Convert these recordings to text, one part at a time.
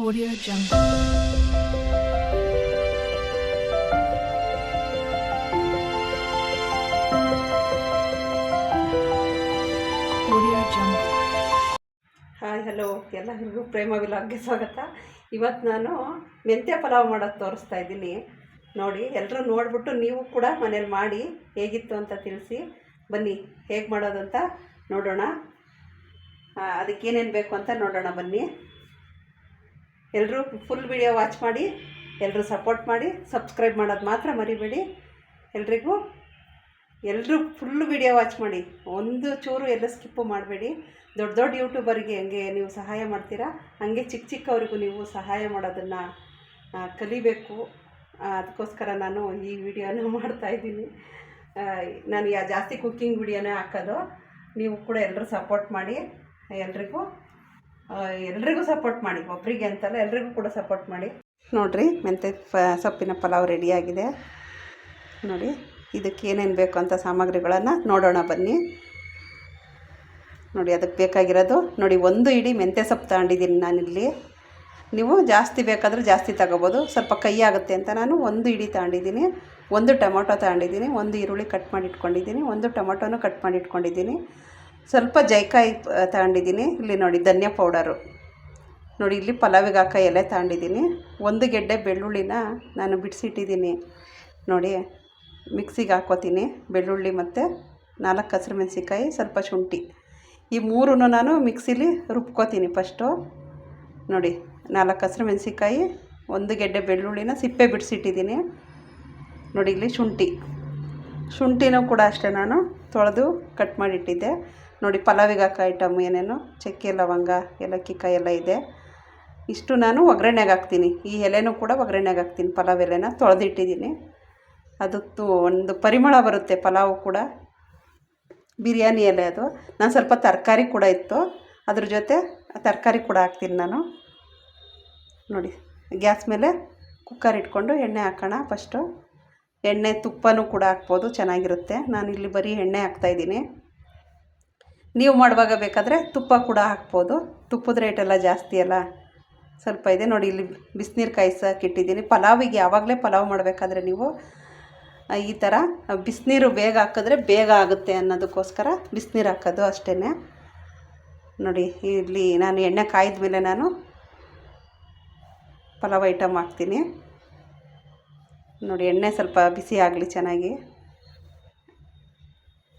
Audio Jungle. Hi hello ಎಲ್ಲರಿಗೂ ಪ್ರೇಮ ವಿಲಾಗ್ಗೆ ಸ್ವಾಗತ. ಇವತ್ತು ನಾನು ಮೆಂತ್ಯ ಪಲಾವ್ ಮಾಡೋದು ತೋರಿಸ್ತಾ ಇದ್ದೀನಿ. ನೋಡಿ ಎಲ್ಲರೂ ನೋಡಿಬಿಟ್ಟು ನೀವು ಕೂಡ ಮನೇಲಿ ಮಾಡಿ ಹೇಗಿತ್ತು ಅಂತ ತಿಳಿಸಿ. ಬನ್ನಿ, ಹೇಗೆ ಮಾಡೋದು ಅಂತ ನೋಡೋಣ ಅದಕ್ಕೇನೇನು ಬೇಕು ಅಂತ ನೋಡೋಣ. ಬನ್ನಿ. ಎಲ್ಲರೂ ಫುಲ್ ವಿಡಿಯೋ ವಾಚ್ ಮಾಡಿ ಎಲ್ಲರೂ ಸಪೋರ್ಟ್ ಮಾಡಿ ಸಬ್ಸ್ಕ್ರೈಬ್ ಮಾಡೋದು ಮಾತ್ರ ಮರಿಬೇಡಿ. ಎಲ್ರಿಗೂ ಎಲ್ಲರೂ ಫುಲ್ ವಿಡಿಯೋ ವಾಚ್ ಮಾಡಿ. ಒಂದು ಚೂರು ಎಲ್ಲ ಸ್ಕಿಪ್ಪು ಮಾಡಬೇಡಿ. ದೊಡ್ಡ ದೊಡ್ಡ ಯೂಟ್ಯೂಬರಿಗೆ ಹೆಂಗೆ ನೀವು ಸಹಾಯ ಮಾಡ್ತೀರಾ? ಹಾಗೆ ಚಿಕ್ಕ ಚಿಕ್ಕವರಿಗೂ ನೀವು ಸಹಾಯ ಮಾಡೋದನ್ನು ಕಲಿಬೇಕು. ಅದಕ್ಕೋಸ್ಕರ ನಾನು ಈ ವಿಡಿಯೋನ ಮಾಡ್ತಾಯಿದ್ದೀನಿ ನಾನು ಯಾ, ಜಾಸ್ತಿ ಕುಕ್ಕಿಂಗ್ ವಿಡಿಯೋನೇ ಹಾಕೋದು. ನೀವು ಕೂಡ ಎಲ್ಲರೂ ಸಪೋರ್ಟ್ ಮಾಡಿ. ಎಲ್ರಿಗೂ ಎಲ್ರಿಗೂ ಸಪೋರ್ಟ್ ಮಾಡಿ ಒಬ್ಬರಿಗೆ ಅಂತಲ್ಲ ಎಲ್ರಿಗೂ ಕೂಡ ಸಪೋರ್ಟ್ ಮಾಡಿ. ನೋಡಿರಿ ಪ, ಸೊಪ್ಪಿನ ಪಲಾವ್ ರೆಡಿಯಾಗಿದೆ ನೋಡಿ, ಇದಕ್ಕೆ ಏನೇನು ಬೇಕು ಅಂತ ಸಾಮಗ್ರಿಗಳನ್ನು ನೋಡೋಣ ಬನ್ನಿ. ನೋಡಿ, ಅದಕ್ಕೆ ಬೇಕಾಗಿರೋದು, ನೋಡಿ, ಒಂದು ಇಡೀ ಮೆಂತ್ಯ ಸೊಪ್ಪು ತಗೊಂಡಿದ್ದೀನಿ ನಾನಿಲ್ಲಿ. ನೀವು ಜಾಸ್ತಿ ಬೇಕಾದರೂ ಜಾಸ್ತಿ ತಗೋಬೋದು. ಸ್ವಲ್ಪ ಕೈ ಆಗುತ್ತೆ ಅಂತ ನಾನು ಒಂದು ಇಡಿ ತಗೊಂಡಿದ್ದೀನಿ. ಒಂದು ಟೊಮೊಟೊ ತಗೊಂಡಿದ್ದೀನಿ, ಒಂದು ಈರುಳ್ಳಿ ಕಟ್ ಮಾಡಿ ಇಟ್ಕೊಂಡಿದ್ದೀನಿ, ಒಂದು ಟೊಮೊಟೊನೂ ಕಟ್ ಮಾಡಿ ಇಟ್ಕೊಂಡಿದ್ದೀನಿ. ಸ್ವಲ್ಪ ಜೈಕಾಯಿ ತಗೊಂಡಿದ್ದೀನಿ. ಇಲ್ಲಿ ನೋಡಿ ಧನ್ಯ ಪೌಡರು. ನೋಡಿ ಇಲ್ಲಿ ಪಲಾವಿಗೆ ಹಾಕೋ ಎಲೆ ತಗೊಂಡಿದ್ದೀನಿ. ಒಂದು ಗೆಡ್ಡೆ ಬೆಳ್ಳುಳ್ಳಿನ ನಾನು ಬಿಡಿಸಿಟ್ಟಿದ್ದೀನಿ. ನೋಡಿ ಮಿಕ್ಸಿಗೆ ಹಾಕೋತೀನಿ. ಬೆಳ್ಳುಳ್ಳಿ ಮತ್ತು ನಾಲ್ಕು ಹಸಿರು ಮೆಣಸಿಕಾಯಿ ಸ್ವಲ್ಪ ಶುಂಠಿ. ಈ ಮೂರೂ ನಾನು ಮಿಕ್ಸಿಲಿ ರುಬ್ಕೋತೀನಿ ಫಸ್ಟು. ನೋಡಿ ನಾಲ್ಕು ಹಸಿರು ಮೆಣಸಿಕಾಯಿ ಒಂದು ಗೆಡ್ಡೆ ಬೆಳ್ಳುಳ್ಳಿನ ಸಿಪ್ಪೆ ಬಿಡಿಸಿಟ್ಟಿದ್ದೀನಿ. ನೋಡಿ ಇಲ್ಲಿ ಶುಂಠಿ. ಶುಂಠಿನೂ ಕೂಡ ಅಷ್ಟೇ ನಾನು ತೊಳೆದು ಕಟ್ ಮಾಡಿಟ್ಟಿದ್ದೆ. ನೋಡಿ ಪಲಾವಿಗೆ ಹಾಕೋ ಐಟಮ್ ಏನೇನು, ಚಕ್ಕೆ, ಲವಂಗ, ಏಲಕ್ಕಿ ಕಾಯಿ ಎಲ್ಲ ಇದೆ. ಇಷ್ಟು ನಾನು ಒಗ್ಗರಣೆಗೆ ಹಾಕ್ತೀನಿ. ಈ ಎಲೆನೂ ಕೂಡ ಒಗ್ಗರಣೆಗೆ ಹಾಕ್ತೀನಿ. ಪಲಾವ್ ಎಲೆನ ತೊಳೆದಿಟ್ಟಿದ್ದೀನಿ. ಅದಕ್ಕೆ ಒಂದು ಪರಿಮಳ ಬರುತ್ತೆ, ಪಲಾವು ಕೂಡ. ಬಿರಿಯಾನಿ ಎಲೆ ಅದು. ನಾನು ಸ್ವಲ್ಪ ತರಕಾರಿ ಕೂಡ ಇತ್ತು. ಅದ್ರ ಜೊತೆ ತರಕಾರಿ ಕೂಡ ಹಾಕ್ತೀನಿ ನಾನು. ನೋಡಿ, ಗ್ಯಾಸ್ ಮೇಲೆ ಕುಕ್ಕರ್ ಇಟ್ಕೊಂಡು ಎಣ್ಣೆ ಹಾಕೋಣ ಫಸ್ಟು. ಎಣ್ಣೆ ತುಪ್ಪನೂ ಕೂಡ ಹಾಕ್ಬೋದು, ಚೆನ್ನಾಗಿರುತ್ತೆ. ನಾನು ಇಲ್ಲಿ ಬರೀ ಎಣ್ಣೆ ಹಾಕ್ತಾಯಿದ್ದೀನಿ ನೀವು ಮಾಡುವಾಗ ಬೇಕಾದರೆ ತುಪ್ಪ ಕೂಡ ಹಾಕ್ಬೋದು. ತುಪ್ಪದ ರೇಟೆಲ್ಲ ಜಾಸ್ತಿ ಅಲ್ಲ. ಸ್ವಲ್ಪ ಇದೆ ನೋಡಿ, ಇಲ್ಲಿ ಬಿಸಿನೀರು ಕಾಯಿಸೋಕೆ ಪಲಾವಿಗೆ ಯಾವಾಗಲೇ ಪಲಾವ್ ಮಾಡಬೇಕಾದ್ರೆ ನೀವು ಈ ಥರ ಬಿಸಿನೀರು ಬೇಗ ಹಾಕಿದ್ರೆ ಬೇಗ ಆಗುತ್ತೆ ಅನ್ನೋದಕ್ಕೋಸ್ಕರ ಬಿಸಿನೀರು ಹಾಕೋದು ಅಷ್ಟೇ ನೋಡಿ, ಇಲ್ಲಿ ನಾನು ಎಣ್ಣೆ ಕಾಯ್ದ ಮೇಲೆ ನಾನು ಪಲಾವ್ ಐಟಮ್ ಹಾಕ್ತೀನಿ. ನೋಡಿ, ಎಣ್ಣೆ ಸ್ವಲ್ಪ ಬಿಸಿ ಆಗಲಿ ಚೆನ್ನಾಗಿ.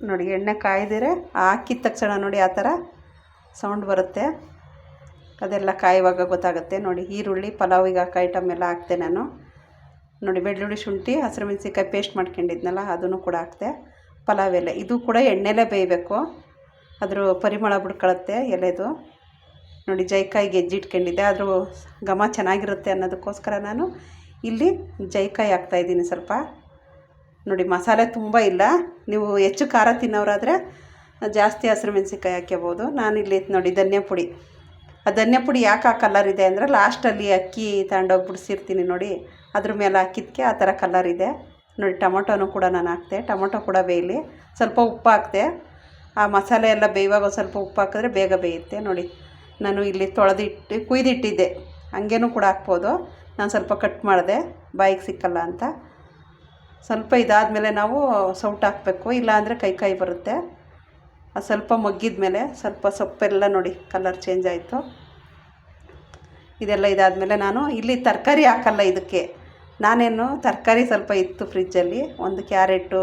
ನೋಡಿ, ಎಣ್ಣೆ ಕಾಯ್ದಿರೆ, ಹಾಕಿದ ತಕ್ಷಣ ನೋಡಿ ಆ ಥರ ಸೌಂಡ್ ಬರುತ್ತೆ. ಅದೆಲ್ಲ ಕಾಯುವಾಗ ಗೊತ್ತಾಗುತ್ತೆ. ನೋಡಿ, ಈರುಳ್ಳಿ ಪಲಾವಿಗೆ ಹಾಕೋ ಐಟಮ್ ಎಲ್ಲ ಹಾಕ್ತೆ ನಾನು. ನೋಡಿ, ಬೆಳ್ಳುಳ್ಳಿ ಶುಂಠಿ, ಹಸಿರು ಮೆಣಸಿನ್ಕಾಯಿ ಪೇಸ್ಟ್ ಮಾಡ್ಕೊಂಡಿದ್ನಲ್ಲ, ಅದನ್ನು ಕೂಡ ಹಾಕ್ತೆ. ಪಲಾವ್ ಎಲೆ, ಇದು ಕೂಡ ಎಣ್ಣೆಲೇ ಬೇಯಬೇಕು. ಅದ್ರ ಪರಿಮಳ ಬಿಡ್ಕೊಳತ್ತೆ ಎಲೆದು. ನೋಡಿ ಜೈಕಾಯಿ ಗೆಜ್ಜೆ ಇಟ್ಕೊಂಡಿದ್ದೆ. ಅದ್ರ ಘಮ ಚೆನ್ನಾಗಿರುತ್ತೆ ಅನ್ನೋದಕ್ಕೋಸ್ಕರ ನಾನು ಇಲ್ಲಿ ಜೈಕಾಯಿ ಹಾಕ್ತಾಯಿದ್ದೀನಿ ಸ್ವಲ್ಪ. ನೋಡಿ, ಮಸಾಲೆ ತುಂಬ ಇಲ್ಲ. ನೀವು ಹೆಚ್ಚು ಖಾರ ತಿನ್ನೋರಾದರೆ ಜಾಸ್ತಿ ಹಸಿರು ಮೆಣಸಿನ್ಕಾಯಿ ಹಾಕ್ಕೋಬೋದು ಇಲ್ಲಿ ನೋಡಿ, ಧನ್ಯ ಪುಡಿ. ಆ ಧನ್ಯ ಪುಡಿ ಯಾಕೆ ಆ ಕಲರ್ ಇದೆ ಅಂದರೆ ಲಾಸ್ಟಲ್ಲಿ ಅಕ್ಕಿ ತಗೊಂಡೋಗಿ ಬಿಡಿಸಿರ್ತೀನಿ ನೋಡಿ. ಅದ್ರ ಮೇಲೆ ಹಾಕಿದ್ಕೆ ಆ ಥರ ಕಲರ್ ಇದೆ. ನೋಡಿ, ಟೊಮೊಟೊನೂ ಕೂಡ ನಾನು ಹಾಕ್ತೆ ಟೊಮೊಟೊ ಕೂಡ ಬೇಯಲಿ. ಸ್ವಲ್ಪ ಉಪ್ಪು ಹಾಕ್ತೆ ಆ ಮಸಾಲೆ ಎಲ್ಲ ಬೇಯುವಾಗ ಸ್ವಲ್ಪ ಉಪ್ಪು ಹಾಕಿದ್ರೆ ಬೇಗ ಬೇಯುತ್ತೆ. ನೋಡಿ, ನಾನು ಇಲ್ಲಿ ತೊಳೆದಿಟ್ಟು, ಕುಯ್ದಿಟ್ಟಿದ್ದೆ. ಹಂಗೇನೂ ಕೂಡ ಹಾಕ್ಬೋದು. ನಾನು ಸ್ವಲ್ಪ ಕಟ್ ಮಾಡಿದೆ. ಬಾಯಿಗೆ ಸಿಕ್ಕಲ್ಲ ಅಂತ. ಸ್ವಲ್ಪ ಇದಾದಮೇಲೆ ನಾವು ಸೌಟ್ ಹಾಕಬೇಕು, ಇಲ್ಲಾಂದರೆ ಕೈ ಕೈ ಬರುತ್ತೆ. ಅದು ಸ್ವಲ್ಪ ಮಗ್ಗಿದ ಮೇಲೆ ಸ್ವಲ್ಪ ಸೊಪ್ಪೆಲ್ಲ ನೋಡಿ, ಕಲರ್ ಚೇಂಜ್ ಆಯಿತು. ಇದೆಲ್ಲ ಇದಾದಮೇಲೆ ನಾನು ಇಲ್ಲಿ ತರಕಾರಿ ಹಾಕಲ್ಲ ಇದಕ್ಕೆ. ನಾನೇನು ತರಕಾರಿ ಸ್ವಲ್ಪ ಇತ್ತು ಫ್ರಿಜ್ಜಲ್ಲಿ, ಒಂದು ಕ್ಯಾರೆಟು,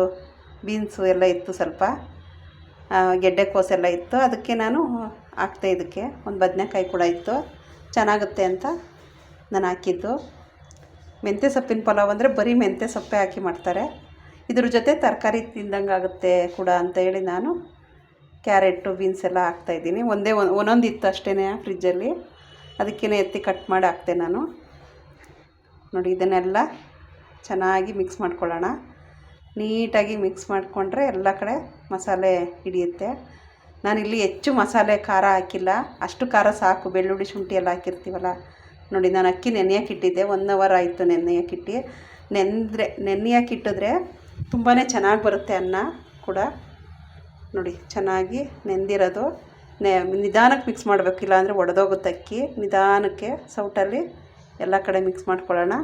ಬೀನ್ಸು ಎಲ್ಲ ಇತ್ತು ಸ್ವಲ್ಪ. ಗೆಡ್ಡೆ ಗೆಡ್ಡೆಕೋಸೆಲ್ಲ ಇತ್ತು. ಅದಕ್ಕೆ ನಾನು ಹಾಕ್ತೆ ಇದಕ್ಕೆ. ಒಂದು ಬದನೆಕಾಯಿ ಕೂಡ ಇತ್ತು. ಚೆನ್ನಾಗುತ್ತೆ ಅಂತ ನಾನು ಹಾಕಿದ್ದು. ಮೆಂತ್ಯ ಸೊಪ್ಪಿನ ಪಲಾವ್ ಅಂದರೆ ಬರೀ ಮೆಂತ್ಯ ಸೊಪ್ಪೆ ಹಾಕಿ ಮಾಡ್ತಾರೆ. ಇದ್ರ ಜೊತೆ ತರಕಾರಿ ತಿಂದಂಗೆ ಆಗುತ್ತೆ ಕೂಡ ಅಂತ ಹೇಳಿ ನಾನು ಕ್ಯಾರೆಟು, ಬೀನ್ಸ್ ಎಲ್ಲ ಹಾಕ್ತಾಯಿದ್ದೀನಿ ಒಂದೇ ಒಂದು ಒಂದೊಂದು ಇತ್ತು ಅಷ್ಟೇ ಫ್ರಿಜ್ಜಲ್ಲಿ. ಅದಕ್ಕೇ ಎತ್ತಿ ಕಟ್ ಮಾಡಿ ಹಾಕ್ತೆ ನಾನು. ನೋಡಿ, ಇದನ್ನೆಲ್ಲ ಚೆನ್ನಾಗಿ ಮಿಕ್ಸ್ ಮಾಡ್ಕೊಳ್ಳೋಣ. ನೀಟಾಗಿ ಮಿಕ್ಸ್ ಮಾಡಿಕೊಂಡ್ರೆ ಎಲ್ಲ ಕಡೆ ಮಸಾಲೆ ಹಿಡಿಯುತ್ತೆ. ನಾನಿಲ್ಲಿ ಹೆಚ್ಚು ಮಸಾಲೆ ಖಾರ ಹಾಕಿಲ್ಲ. ಅಷ್ಟು ಖಾರ ಸಾಕು. ಬೆಳ್ಳುಳ್ಳಿ ಶುಂಠಿ ಎಲ್ಲ ಹಾಕಿರ್ತೀವಲ್ಲ ನೋಡಿ, ನಾನು ಅಕ್ಕಿ ನೆನೆಯೋಕ್ಕಿಟ್ಟಿದ್ದೆ ಒನ್ ಅವರ್ ಆಯಿತು ನೆನೆಯೋಕ್ಕಿಟ್ಟು ನೆಂದರೆ ನೆನೆಯೋಕ್ಕಿಟ್ಟಿದ್ರೆ ತುಂಬಾ ಚೆನ್ನಾಗಿ ಬರುತ್ತೆ ಅನ್ನ ಕೂಡ. ನೋಡಿ, ಚೆನ್ನಾಗಿ ನೆಂದಿರೋದು. ನೆ ನಿಧಾನಕ್ಕೆ ಮಿಕ್ಸ್ ಮಾಡಬೇಕು, ಇಲ್ಲಾಂದರೆ ಒಡೆದೋಗುತ್ತೆ ಅಕ್ಕಿ. ನಿಧಾನಕ್ಕೆ ಸೌಟಲ್ಲಿ ಎಲ್ಲ ಕಡೆ ಮಿಕ್ಸ್ ಮಾಡ್ಕೊಳ್ಳೋಣ.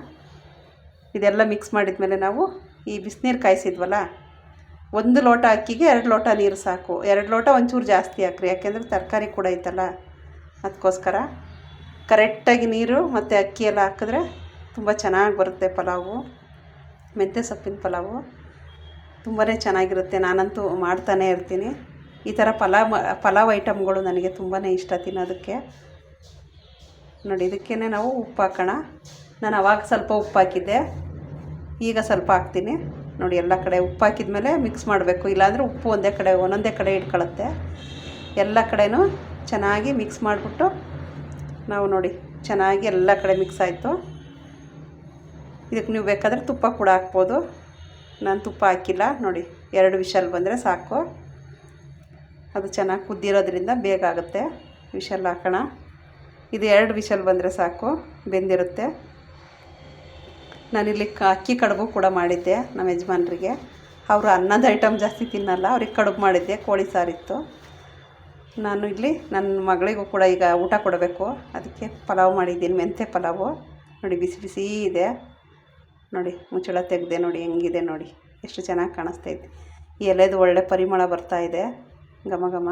ಇದೆಲ್ಲ ಮಿಕ್ಸ್ ಮಾಡಿದ ಮೇಲೆ ನಾವು ಈ ಬಿಸಿನೀರು ಕಾಯಿಸಿದ್ವಲ್ಲ, ಒಂದು ಲೋಟ ಅಕ್ಕಿಗೆ ಎರಡು ಲೋಟ ನೀರು ಸಾಕು. ಎರಡು ಲೋಟ ಒಂಚೂರು ಜಾಸ್ತಿ ಹಾಕ್ರಿ, ಯಾಕೆಂದರೆ ತರಕಾರಿ ಕೂಡ ಐತಲ್ಲ ಅದಕ್ಕೋಸ್ಕರ ಕರೆಕ್ಟಾಗಿ ನೀರು ಮತ್ತು ಅಕ್ಕಿ ಎಲ್ಲ ಹಾಕಿದ್ರೆ ತುಂಬ ಚೆನ್ನಾಗಿ ಬರುತ್ತೆ ಪಲಾವು. ಮೆಂತ್ಯ ಸೊಪ್ಪಿನ ಪಲಾವು. ತುಂಬಾ ಚೆನ್ನಾಗಿರುತ್ತೆ. ನಾನಂತೂ ಮಾಡ್ತಾನೇ ಇರ್ತೀನಿ. ಈ ಥರ ಪಲಾವ್ ಪಲಾವ್ ಐಟಮ್ಗಳು ನನಗೆ ತುಂಬಾ ಇಷ್ಟ ತಿನ್ನೋದಕ್ಕೆ. ನೋಡಿ ಇದಕ್ಕೇ ನಾವು ಉಪ್ಪು ಹಾಕೋಣ. ನಾನು ಅವಾಗ ಸ್ವಲ್ಪ ಉಪ್ಪು ಹಾಕಿದ್ದೆ. ಈಗ ಸ್ವಲ್ಪ ಹಾಕ್ತೀನಿ. ನೋಡಿ, ಎಲ್ಲ ಕಡೆ ಉಪ್ಪು ಹಾಕಿದ್ಮೇಲೆ ಮಿಕ್ಸ್ ಮಾಡಬೇಕು. ಇಲ್ಲಾಂದರೆ ಉಪ್ಪು ಒಂದೇ ಕಡೆ, ಒಂದೊಂದೇ ಕಡೆ ಇಟ್ಕೊಳ್ಳುತ್ತೆ ಎಲ್ಲ ಕಡೆನೂ ಚೆನ್ನಾಗಿ ಮಿಕ್ಸ್ ಮಾಡಿಬಿಟ್ಟು ನಾವು ನೋಡಿ, ಚೆನ್ನಾಗಿ ಎಲ್ಲ ಕಡೆ ಮಿಕ್ಸ್ ಆಯಿತು. ಇದಕ್ಕೆ ನೀವು ಬೇಕಾದರೆ ತುಪ್ಪ ಕೂಡ ಹಾಕ್ಬೋದು. ನಾನು ತುಪ್ಪ ಹಾಕಿಲ್ಲ, ನೋಡಿ, ಎರಡು ವಿಷಲ್ ಬಂದರೆ ಸಾಕು. ಅದು ಚೆನ್ನಾಗಿ ಕುದ್ದಿರೋದ್ರಿಂದ ಬೇಗ ಆಗುತ್ತೆ. ವಿಷಲ್ ಹಾಕೋಣ. ಇದು ಎರಡು ವಿಷಲ್ ಬಂದರೆ ಸಾಕು, ಬೆಂದಿರುತ್ತೆ. ನಾನಿಲ್ಲಿ ಅಕ್ಕಿ ಕಡುಬು ಕೂಡ ಮಾಡಿದ್ದೆ ನಮ್ಮ ಯಜಮಾನ್ರಿಗೆ. ಅವರು ಅನ್ನದ ಐಟಮ್ ಜಾಸ್ತಿ ತಿನ್ನಲ್ಲ, ಅವ್ರಿಗೆ ಕಡುಬು ಮಾಡಿದ್ದೆ, ಕೋಳಿ ಸಾರಿತ್ತು. ನಾನು ಇಲ್ಲಿ ನನ್ನ ಮಗಳಿಗೂ ಕೂಡ ಈಗ ಊಟ ಕೊಡಬೇಕು. ಅದಕ್ಕೆ ಪಲಾವ್ ಮಾಡಿದ್ದೀನಿ, ಮೆಂತ್ಯ ಪಲಾವು. ನೋಡಿ, ಬಿಸಿ ಬಿಸಿ ಇದೆ. ನೋಡಿ, ಮುಚ್ಚಳ ತೆಗೆದೆ ನೋಡಿ, ಹೆಂಗಿದೆ ನೋಡಿ. ಎಷ್ಟು ಚೆನ್ನಾಗಿ ಕಾಣಿಸ್ತೈತೆ ಈ ಎಲೆದು ಒಳ್ಳೆ ಪರಿಮಳ ಬರ್ತಾ ಇದೆ. ಘಮ ಘಮ.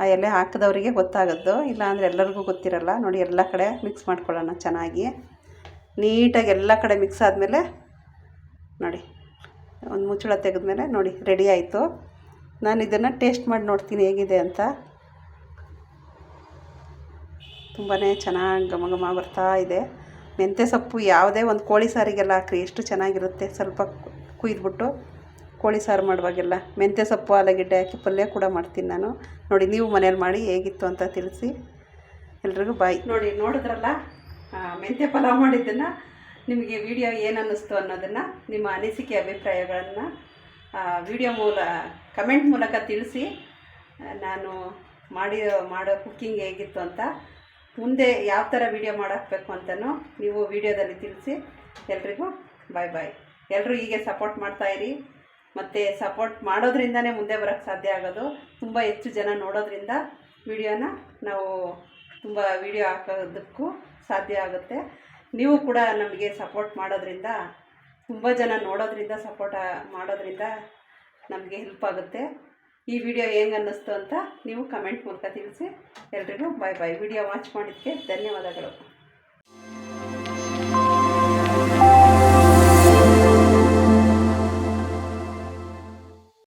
ಆ ಎಲೆ ಹಾಕಿದವರಿಗೆ ಗೊತ್ತಾಗೋದು ಇಲ್ಲಾಂದರೆ ಎಲ್ಲರಿಗೂ ಗೊತ್ತಿರಲ್ಲ. ನೋಡಿ, ಎಲ್ಲ ಕಡೆ ಮಿಕ್ಸ್ ಮಾಡ್ಕೊಳ್ಳೋಣ ಚೆನ್ನಾಗಿ. ನೀಟಾಗಿ ಎಲ್ಲ ಕಡೆ ಮಿಕ್ಸ್ ಆದಮೇಲೆ ನೋಡಿ, ಒಂದು ಮುಚ್ಚಳ ತೆಗೆದ್ಮೇಲೆ ನೋಡಿ ರೆಡಿ ಆಯಿತು. ನಾನು ಇದನ್ನು ಟೇಸ್ಟ್ ಮಾಡಿ ನೋಡ್ತೀನಿ ಹೇಗಿದೆ ಅಂತ. ತುಂಬಾ ಚೆನ್ನಾಗಿ ಘಮ ಘಮ ಬರ್ತಾ ಇದೆ. ಮೆಂತ್ಯ ಸೊಪ್ಪು ಯಾವುದೇ ಒಂದು ಕೋಳಿ ಸಾರಿಗೆಲ್ಲ ಹಾಕ್ರಿ, ಎಷ್ಟು ಚೆನ್ನಾಗಿರುತ್ತೆ. ಸ್ವಲ್ಪ ಕುಯ್ದುಬಿಟ್ಟು ಕೋಳಿ ಸಾರು ಮಾಡುವಾಗೆಲ್ಲ. ಮೆಂತ್ಯ ಸೊಪ್ಪು, ಆಲೂಗೆಡ್ಡೆ ಹಾಕಿ ಪಲ್ಯ ಕೂಡ ಮಾಡ್ತೀನಿ ನಾನು. ನೋಡಿ, ನೀವು ಮನೇಲಿ ಮಾಡಿ ಹೇಗಿತ್ತು ಅಂತ ತಿಳಿಸಿ. ಎಲ್ರಿಗೂ ಬಾಯ್. ನೋಡಿ, ನೋಡಿದ್ರಲ್ಲ ಮೆಂತ್ಯ ಪಲಾವ್ ಮಾಡಿದ್ದನ್ನು ನಿಮಗೆ ವಿಡಿಯೋ ಏನು ಅನ್ನಿಸ್ತು ಅನ್ನೋದನ್ನು, ನಿಮ್ಮ ಅನಿಸಿಕೆ, ಅಭಿಪ್ರಾಯಗಳನ್ನು ವಿಡಿಯೋ ಮೂಲ ಕಮೆಂಟ್ ಮೂಲಕ ತಿಳಿಸಿ ನಾನು ಮಾಡಿ ಮಾಡೋ ಕುಕ್ಕಿಂಗ್ ಹೇಗಿತ್ತು ಅಂತ, ಮುಂದೆ ಯಾವ ಥರ ವಿಡಿಯೋ ಮಾಡಾಕಬೇಕು ಅಂತಲೂ ನೀವು ವಿಡಿಯೋದಲ್ಲಿ ತಿಳಿಸಿ, ಎಲ್ರಿಗೂ ಬಾಯ್ ಬಾಯ್ ಎಲ್ಲರೂ ಹೀಗೆ ಸಪೋರ್ಟ್ ಮಾಡ್ತಾಯಿರಿ ಮತ್ತು ಸಪೋರ್ಟ್ ಮಾಡೋದ್ರಿಂದನೇ ಮುಂದೆ ಬರೋಕ್ಕೆ ಸಾಧ್ಯ ಆಗೋದು. ತುಂಬ ಹೆಚ್ಚು ಜನ ನೋಡೋದ್ರಿಂದ ವಿಡಿಯೋನ ನಾವು ತುಂಬ ವಿಡಿಯೋ ಹಾಕೋದಕ್ಕೂ ಸಾಧ್ಯ ಆಗುತ್ತೆ. ನೀವು ಕೂಡ ನಮಗೆ ಸಪೋರ್ಟ್ ಮಾಡೋದ್ರಿಂದ ತುಂಬ ಜನ ನೋಡೋದ್ರಿಂದ ಸಪೋರ್ಟ್ ಮಾಡೋದ್ರಿಂದ ನಮಗೆ ಹೆಲ್ಪ್ ಆಗುತ್ತೆ. ಈ ವಿಡಿಯೋ ಹೆಂಗೆ ಅನ್ನಿಸ್ತು ಅಂತ ನೀವು ಕಮೆಂಟ್ ಮೂಲಕ ತಿಳಿಸಿ. ಎಲ್ರಿಗೂ ಬಾಯ್ ಬಾಯ್ ವಿಡಿಯೋ ವಾಚ್ ಮಾಡಿದ್ದಕ್ಕೆ ಧನ್ಯವಾದಗಳು.